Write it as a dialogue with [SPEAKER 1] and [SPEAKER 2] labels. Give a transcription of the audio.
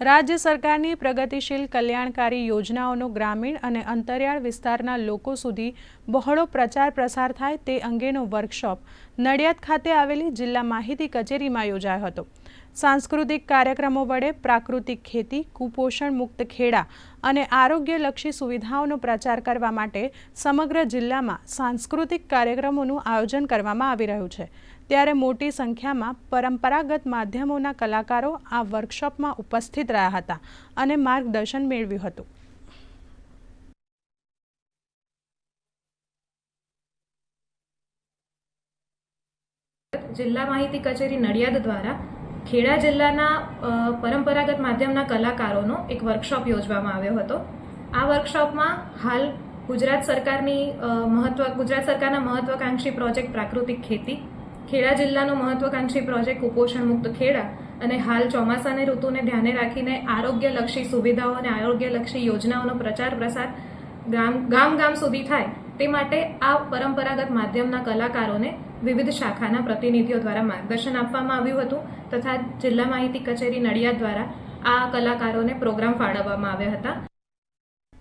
[SPEAKER 1] રાજ્ય સરકારની પ્રગતિશીલ કલ્યાણકારી યોજનાઓનો ગ્રામીણ અને અંતરિયાળ વિસ્તારના લોકો સુધી બહોળો પ્રચાર પ્રસાર થાય તે અંગેનો વર્કશોપ નડિયાદ ખાતે આવેલી જિલ્લા માહિતી કચેરીમાં યોજાયો હતો. સાંસ્કૃતિક કાર્યક્રમો વડે પ્રાકૃતિક ખેતી, કુપોષણ મુક્ત ખેડા અને આરોગ્યલક્ષી સુવિધાઓનો પ્રચાર કરવા માટે સમગ્ર જિલ્લામાં સાંસ્કૃતિક કાર્યક્રમોનું આયોજન કરવામાં આવી રહ્યું છે. ત્યારે મોટી સંખ્યામાં પરંપરાગત માધ્યમોના કલાકારો આ વર્કશોપમાં ઉપસ્થિત રહ્યા હતા અને માર્ગદર્શન મેળવ્યું હતું.
[SPEAKER 2] જિલ્લા માહિતી કચેરી નડિયાદ દ્વારા ખેડા જિલ્લાના પરંપરાગત માધ્યમના કલાકારોનો એક વર્કશોપ યોજવામાં આવ્યો હતો. આ વર્કશોપમાં હાલ ગુજરાત સરકારની મહત્વ, ગુજરાત સરકારના મહત્વાકાંક્ષી પ્રોજેક્ટ પ્રાકૃતિક ખેતી ખેડા જિલ્લાનો મહત્વાકાંક્ષી પ્રોજેક્ટ કુપોષણ મુક્ત ખેડા અને હાલ ચોમાસાની ઋતુને ધ્યાને રાખીને આરોગ્યલક્ષી સુવિધાઓ અને આરોગ્યલક્ષી યોજનાઓનો પ્રચાર પ્રસાર ગામ ગામ ગામ સુધી થાય તે માટે આ પરંપરાગત માધ્યમના કલાકારોને વિવિધ શાખાના પ્રતિનિધિઓ દ્વારા માર્ગદર્શન આપવામાં આવ્યું હતું તથા જિલ્લા માહિતી કચેરી નડિયાદ દ્વારા આ કલાકારોને પ્રોગ્રામ ફાળવવામાં આવ્યા હતા.